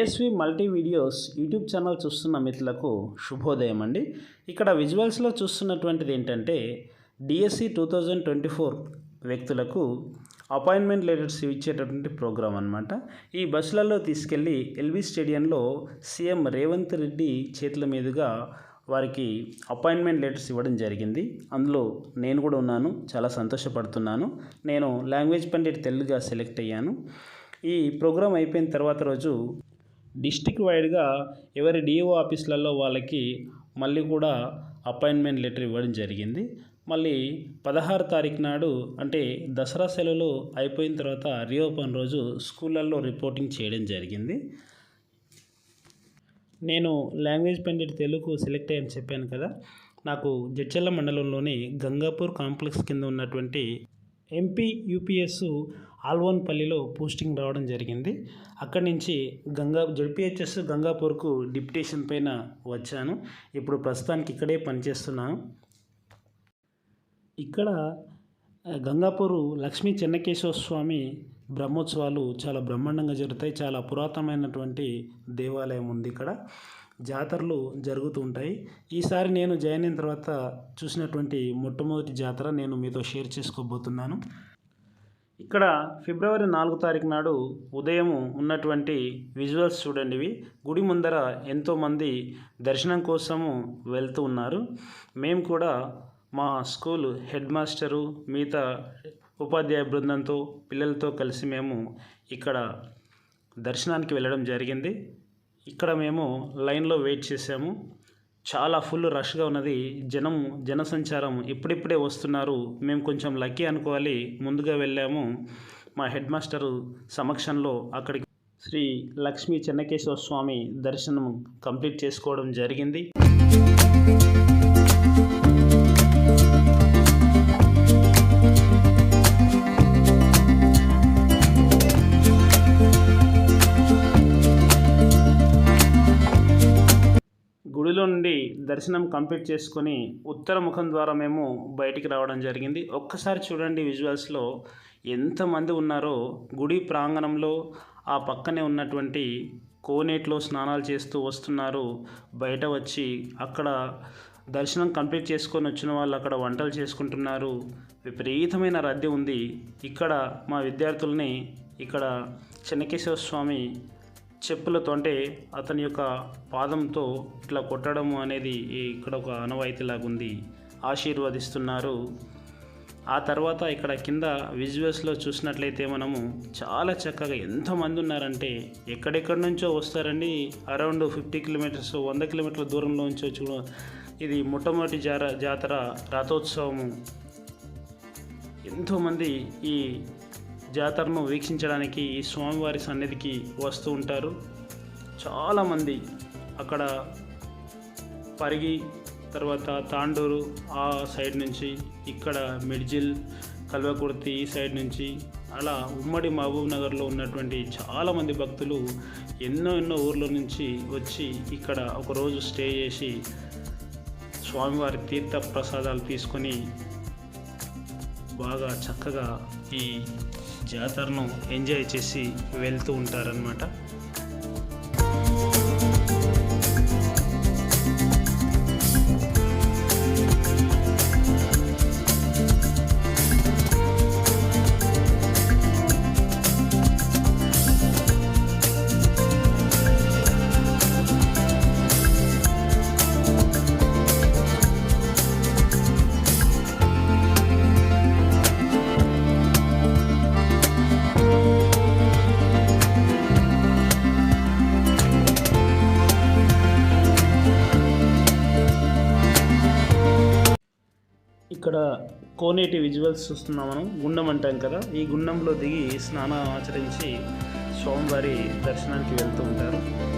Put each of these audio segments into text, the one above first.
DSV multi videos YouTube channel చూస్తున్న మిత్రులకు శుభోదయం అండి. ఇక్కడ విజువల్స్లో చూస్తున్నటువంటిది ఏంటంటే DSC two thousand twenty four వ్యక్తులకు అపాయింట్మెంట్ లెటర్స్ ఇచ్చేటటువంటి ప్రోగ్రాం అనమాట ఈ బస్సులలో తీసుకెళ్ళి ఎల్బీ స్టేడియంలో సీఎం రేవంత్ రెడ్డి చేతుల మీదుగా వారికి అపాయింట్మెంట్ లెటర్స్ ఇవ్వడం జరిగింది. అందులో నేను కూడా ఉన్నాను చాలా సంతోషపడుతున్నాను. నేను లాంగ్వేజ్ పండిట్ తెలుగుగా సెలెక్ట్ అయ్యాను. ఈ ప్రోగ్రాం అయిపోయిన తర్వాత రోజు డిస్టిక్ వైడ్గా ఎవరి డిఓ ఆఫీసులలో వాళ్ళకి మళ్ళీ కూడా అపాయింట్మెంట్ లెటర్ ఇవ్వడం జరిగింది. మళ్ళీ పదహారు తారీఖు నాడు అంటే దసరా సెలవులు అయిపోయిన తర్వాత రీఓపెన్ రోజు స్కూళ్ళల్లో రిపోర్టింగ్ చేయడం జరిగింది. నేను లాంగ్వేజ్ పండిట్ తెలుగు సెలెక్ట్ అయ్యని చెప్పాను కదా నాకు జడ్చల్ల మండలంలోని గంగాపూర్ కాంప్లెక్స్ కింద ఉన్నటువంటి ఎంపీ యూపీఎస్ ఆల్వన్పల్లిలో పోస్టింగ్ రావడం జరిగింది. అక్కడి నుంచి గంగా జడ్పిహెచ్ఎస్ గంగాపూర్కు డిప్యుటేషన్ పైన వచ్చాను. ఇప్పుడు ప్రస్తుతానికి ఇక్కడే పనిచేస్తున్నాను. ఇక్కడ గంగాపూరు లక్ష్మీ చెన్నకేశవ స్వామి బ్రహ్మోత్సవాలు చాలా బ్రహ్మాండంగా జరుగుతాయి. చాలా పురాతనమైనటువంటి దేవాలయం ఉంది ఇక్కడ. జాతరలు జరుగుతూ ఉంటాయి. ఈసారి నేను జాయిన్ అయిన తర్వాత చూసినటువంటి మొట్టమొదటి జాతర నేను మీతో షేర్ చేసుకోబోతున్నాను. ఇక్కడ ఫిబ్రవరి నాలుగు తారీఖు నాడు ఉదయం ఉన్నటువంటి విజువల్స్ చూడండి ఇవి. గుడి ముందర ఎంతోమంది దర్శనం కోసము వెళ్తూ ఉన్నారు. మేము కూడా మా స్కూల్ హెడ్ మాస్టరు మిగతా ఉపాధ్యాయ బృందంతో పిల్లలతో కలిసి మేము ఇక్కడ దర్శనానికి వెళ్ళడం జరిగింది. ఇక్కడ మేము లైన్లో వెయిట్ చేసాము. చాలా ఫుల్ రష్గా ఉన్నది. జనం జనసంచారం ఇప్పుడిప్పుడే వస్తున్నారు. మేము కొంచెం లక్కీ అనుకోవాలి. ముందుగా వెళ్ళాము. మా హెడ్ మాస్టరు సమక్షంలో అక్కడికి శ్రీ లక్ష్మీ చెన్నకేశ్వర స్వామి దర్శనం కంప్లీట్ చేసుకోవడం జరిగింది. దర్శనం కంప్లీట్ చేసుకొని ఉత్తర ముఖం ద్వారా మేము బయటికి రావడం జరిగింది. ఒక్కసారి చూడండి విజువల్స్లో ఎంతమంది ఉన్నారో. గుడి ప్రాంగణంలో ఆ పక్కనే ఉన్నటువంటి కోనేట్లో స్నానాలు చేస్తూ వస్తున్నారు. బయట వచ్చి అక్కడ దర్శనం కంప్లీట్ చేసుకొని వచ్చిన వాళ్ళు అక్కడ వంటలు చేసుకుంటున్నారు. విపరీతమైన రద్దీ ఉంది. ఇక్కడ మా విద్యార్థుల్ని ఇక్కడ చెన్నకేశ్వర స్వామి చెప్పులతో అంటే అతని యొక్క పాదంతో ఇట్లా కొట్టడం అనేది ఇక్కడ ఒక ఆనవాయితీలాగా ఉంది ఆశీర్వదిస్తున్నారు. ఆ తర్వాత ఇక్కడ కింద విజువల్స్లో చూసినట్లయితే మనము చాలా చక్కగా ఎంతమంది ఉన్నారంటే ఎక్కడెక్కడి నుంచో వస్తారండి. అరౌండ్ ఫిఫ్టీ కిలోమీటర్స్ వంద కిలోమీటర్ల దూరంలో నుంచి వచ్చి ఇది మొట్టమొదటి జార జాతర రథోత్సవము. ఎంతోమంది ఈ జాతరను వీక్షించడానికి ఈ స్వామివారి సన్నిధికి వస్తూ ఉంటారు. చాలామంది అక్కడ పరిగి తర్వాత తాండూరు ఆ సైడ్ నుంచి ఇక్కడ మిడ్జిల్ కల్వకుర్తి ఈ సైడ్ నుంచి అలా ఉమ్మడి మహబూబ్ నగర్లో ఉన్నటువంటి చాలామంది భక్తులు ఎన్నో ఎన్నో ఊర్ల నుంచి వచ్చి ఇక్కడ ఒకరోజు స్టే చేసి స్వామివారి తీర్థ ప్రసాదాలు తీసుకొని బాగా చక్కగా ఈ జాతరను ఎంజాయ్ చేసి వెళ్తూ ఉంటారనమాట కోనేటి విజువల్స్ చూస్తున్నాం మనం. గుండం అంటాం కదా. ఈ గుండంలో దిగి స్నానం ఆచరించి స్వామివారి దర్శనానికి వెళ్తూ ఉంటారు.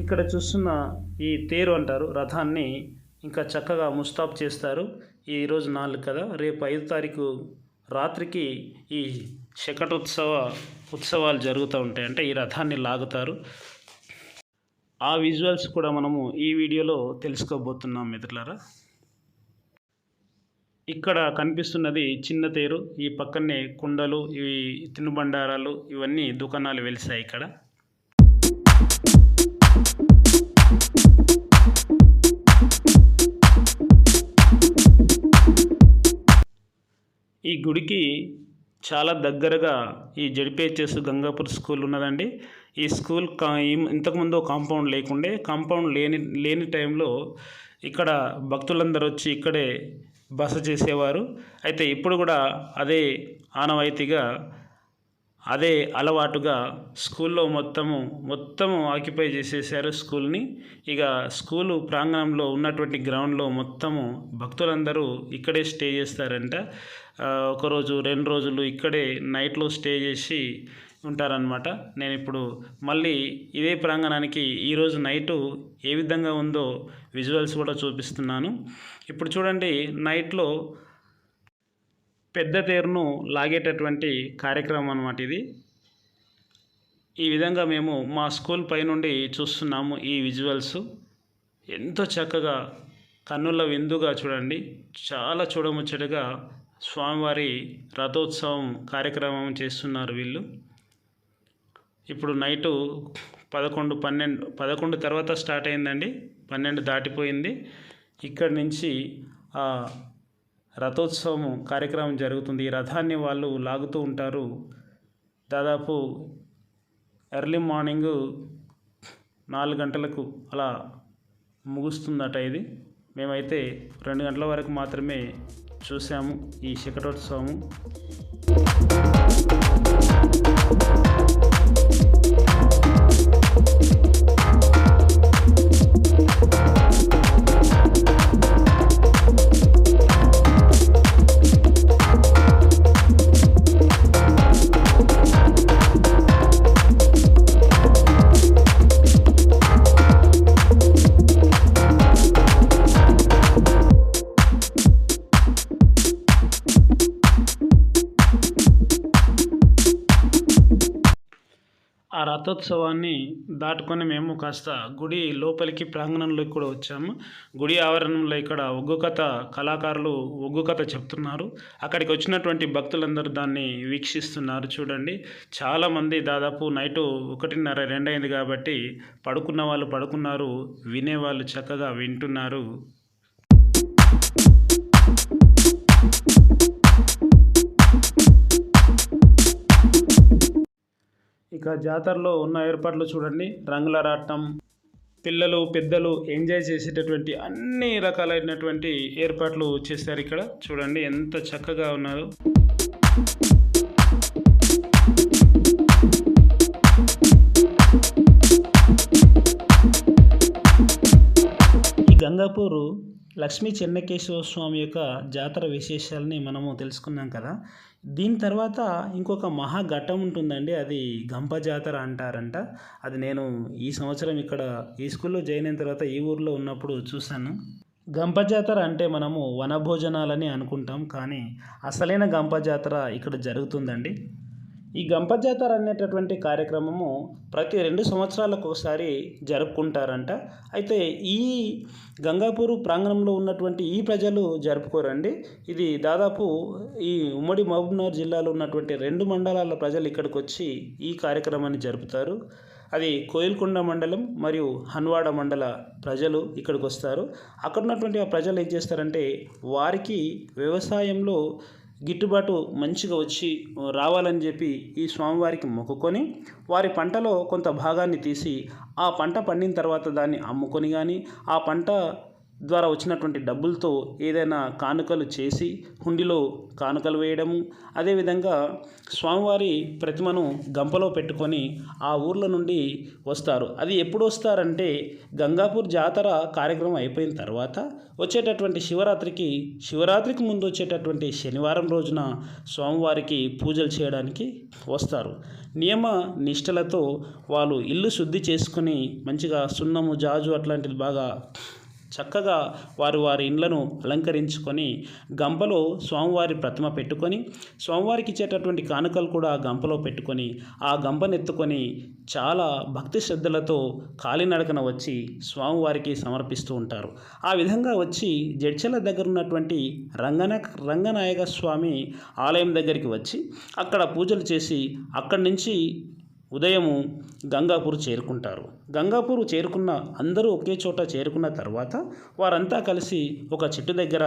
ఇక్కడ చూస్తున్న ఈ తేరు అంటారు. రథాన్ని ఇంకా చక్కగా ముస్తాబ్ చేస్తారు. ఈరోజు నాలుగు కదా. రేపు ఐదు తారీఖు రాత్రికి ఈ శకటోత్సవ ఉత్సవాలు జరుగుతూ ఉంటాయి. అంటే ఈ రథాన్ని లాగుతారు. ఆ విజువల్స్ కూడా మనము ఈ వీడియోలో తెలుసుకోబోతున్నాం మిత్రులారా. ఇక్కడ కనిపిస్తున్నది చిన్న తేరు ఈ పక్కనే కుండలు ఇవి తినుబండారాలు ఇవన్నీ దుకాణాలు వెలిసాయి ఇక్కడ. ఈ గుడికి చాలా దగ్గరగా ఈ జడిపిహెచ్ఎస్ గంగాపూర్ స్కూల్ ఉన్నదండి. ఈ స్కూల్ కా ఇంతకుముందు కాంపౌండ్ లేకుండే కాంపౌండ్ లేని లేని టైంలో ఇక్కడ భక్తులందరూ వచ్చి ఇక్కడే బస చేసేవారు. అయితే ఇప్పుడు కూడా అదే ఆనవాయితీగా అదే అలవాటుగా స్కూల్లో మొత్తము మొత్తము ఆక్యుపై చేసేసారు స్కూల్ని. ఇక స్కూలు ప్రాంగణంలో ఉన్నటువంటి గ్రౌండ్లో మొత్తము భక్తులందరూ ఇక్కడే స్టే చేస్తారంట. ఒకరోజు రెండు రోజులు ఇక్కడే నైట్లో స్టే చేసి ఉంటారనమాట నేను ఇప్పుడు మళ్ళీ ఇదే ప్రాంగణానికి ఈరోజు నైటు ఏ విధంగా ఉందో విజువల్స్ కూడా చూపిస్తున్నాను. ఇప్పుడు చూడండి నైట్లో పెద్ద తేరును లాగేటటువంటి కార్యక్రమం అన్నమాట ఇది. ఈ విధంగా మేము మా స్కూల్ పైనుండి చూస్తున్నాము ఈ విజువల్స్. ఎంతో చక్కగా కన్నుల విందుగా చూడండి. చాలా చూడముచ్చటగా స్వామివారి రథోత్సవం కార్యక్రమం చేస్తున్నారు వీళ్ళు. ఇప్పుడు నైటు పదకొండు పన్నెండు పదకొండు తర్వాత స్టార్ట్ అయిందండి. పన్నెండు దాటిపోయింది. ఇక్కడి నుంచి రథోత్సవం కార్యక్రమం జరుగుతుంది. ఈ రథాన్ని వాళ్ళు లాగుతూ ఉంటారు. దాదాపు ఎర్లీ మార్నింగ్ నాలుగు గంటలకు అలా ముగుస్తుందట ఇది. మేమైతే రెండు గంటల వరకు మాత్రమే చూసాము ఈ శిఖరోత్సవము. రథోత్సవాన్ని దాటుకొని మేము కాస్త గుడి లోపలికి ప్రాంగణంలోకి కూడా వచ్చాము. గుడి ఆవరణంలో ఇక్కడ ఒగ్గు కథ కళాకారులు ఒగ్గు కథ చెప్తున్నారు. అక్కడికి వచ్చినటువంటి భక్తులందరూ దాన్ని వీక్షిస్తున్నారు. చూడండి చాలామంది దాదాపు నైటు ఒకటిన్నర రెండైంది కాబట్టి పడుకున్న వాళ్ళు పడుకున్నారు వినేవాళ్ళు చక్కగా వింటున్నారు. ఇక జాతరలో ఉన్న ఏర్పాట్లు చూడండి. రంగుల రాట్నం పిల్లలు పెద్దలు ఎంజాయ్ చేసేటటువంటి అన్ని రకాలైనటువంటి ఏర్పాట్లు చేశారు ఇక్కడ. చూడండి ఎంత చక్కగా ఉన్నారు. ఈ గంగాపూరు లక్ష్మీ చెన్నకేశవ స్వామి యొక్క జాతర విశేషాలని మనము తెలుసుకున్నాం కదా. దీని తర్వాత ఇంకొక మహా ఘట్టం ఉంటుందండి. అది గంప జాతర అంటారంట. అది నేను ఈ సంవత్సరం ఇక్కడ ఈ స్కూల్లో జాయిన్ అయిన తర్వాత ఈ ఊర్లో ఉన్నప్పుడు చూశాను. గంప జాతర అంటే మనము వనభోజనాలని అనుకుంటాం. కానీ అసలైన గంప జాతర ఇక్కడ జరుగుతుందండి. ఈ గంప జాతర అనేటటువంటి కార్యక్రమము ప్రతి రెండు సంవత్సరాలకు ఒకసారి జరుపుకుంటారంట. అయితే ఈ గంగాపూర్ ప్రాంగణంలో ఉన్నటువంటి ఈ ప్రజలు జరుపుకోరండి. ఇది దాదాపు ఈ ఉమ్మడి మహబూబ్నగర్ జిల్లాలో ఉన్నటువంటి రెండు మండలాల ప్రజలు ఇక్కడికి వచ్చి ఈ కార్యక్రమాన్ని జరుపుతారు. అది కోయిల్కొండ మండలం మరియు హన్వాడ మండల ప్రజలు ఇక్కడికి వస్తారు అక్కడ ఉన్నటువంటి ఆ ప్రజలు ఏం చేస్తారంటే వారికి వ్యవసాయంలో గిట్టుబాటు మంచిగా వచ్చి రావాలని చెప్పి ఈ స్వామివారికి మొక్కుకొని వారి పంటలో కొంత భాగాన్ని తీసి ఆ పంట పండిన తర్వాత దాన్ని అమ్ముకొని కానీ ఆ పంట ద్వారా వచ్చినటువంటి డబ్బులతో ఏదైనా కానుకలు చేసి హుండీలో కానుకలు వేయడము అదేవిధంగా స్వామివారి ప్రతిమను గంపలో పెట్టుకొని ఆ ఊర్ల నుండి వస్తారు. అది ఎప్పుడు వస్తారంటే గంగాపూర్ జాతర కార్యక్రమం అయిపోయిన తర్వాత వచ్చేటటువంటి శివరాత్రికి శివరాత్రికి ముందు వచ్చేటటువంటి శనివారం రోజున స్వామివారికి పూజలు చేయడానికి వస్తారు. నియమ నిష్టలతో వాళ్ళు ఇల్లు శుద్ధి చేసుకుని మంచిగా సున్నము జాజు అట్లాంటిది బాగా చక్కగా వారు వారి ఇండ్లను అలంకరించుకొని గంపలో స్వామివారి ప్రతిమ పెట్టుకొని స్వామివారికి ఇచ్చేటటువంటి కానుకలు కూడా గంపలో పెట్టుకొని ఆ గంపనెత్తుకొని చాలా భక్తి శ్రద్ధలతో కాలినడకన వచ్చి స్వామివారికి సమర్పిస్తూ ఉంటారు. ఆ విధంగా వచ్చి జడ్చల దగ్గర ఉన్నటువంటి రంగన రంగనాయక స్వామి ఆలయం దగ్గరికి వచ్చి అక్కడ పూజలు చేసి అక్కడి నుంచి ఉదయము గంగాపూర్ చేరుకుంటారు. గంగాపూర్ చేరుకున్న అందరూ ఒకే చోట చేరుకున్న తర్వాత వారంతా కలిసి ఒక చెట్టు దగ్గర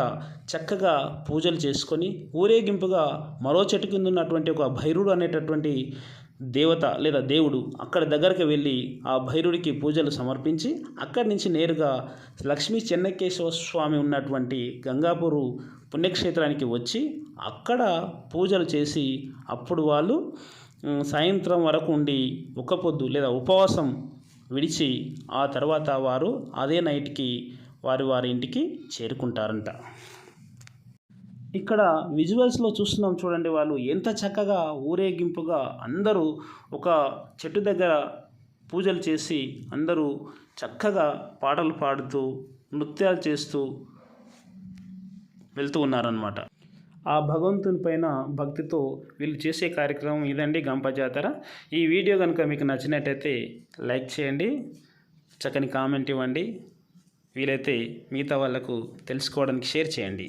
చక్కగా పూజలు చేసుకొని ఊరేగింపుగా మరో చెట్టు కింద ఉన్నటువంటి ఒక భైరుడు అనేటటువంటి దేవత లేదా దేవుడు అక్కడ దగ్గరికి వెళ్ళి ఆ భైరుడికి పూజలు సమర్పించి అక్కడి నుంచి నేరుగా లక్ష్మీ చెన్నకేశవ స్వామి ఉన్నటువంటి గంగాపూరు పుణ్యక్షేత్రానికి వచ్చి అక్కడ పూజలు చేసి అప్పుడు వాళ్ళు సాయంత్రం వరకు ఉండి ఒక పొద్దు లేదా ఉపవాసం విడిచి ఆ తర్వాత వారు అదే నైట్కి వారి వారి ఇంటికి చేరుకుంటారంట. ఇక్కడ విజువల్స్లో చూస్తున్నాం చూడండి వాళ్ళు ఎంత చక్కగా ఊరేగింపుగా అందరూ ఒక చెట్టు దగ్గర పూజలు చేసి అందరూ చక్కగా పాటలు పాడుతూ నృత్యాలు చేస్తూ వెళ్తూ ఉన్నారనమాట ఆ భగవంతుని పైన భక్తితో వీళ్ళు చేసే కార్యక్రమం ఇదండి గంప జాతర. ఈ వీడియో కనుక మీకు నచ్చినట్టయితే లైక్ చేయండి చక్కని కామెంట్ ఇవ్వండి. వీలైతే మిగతా వాళ్ళకు తెలుసుకోవడానికి షేర్ చేయండి.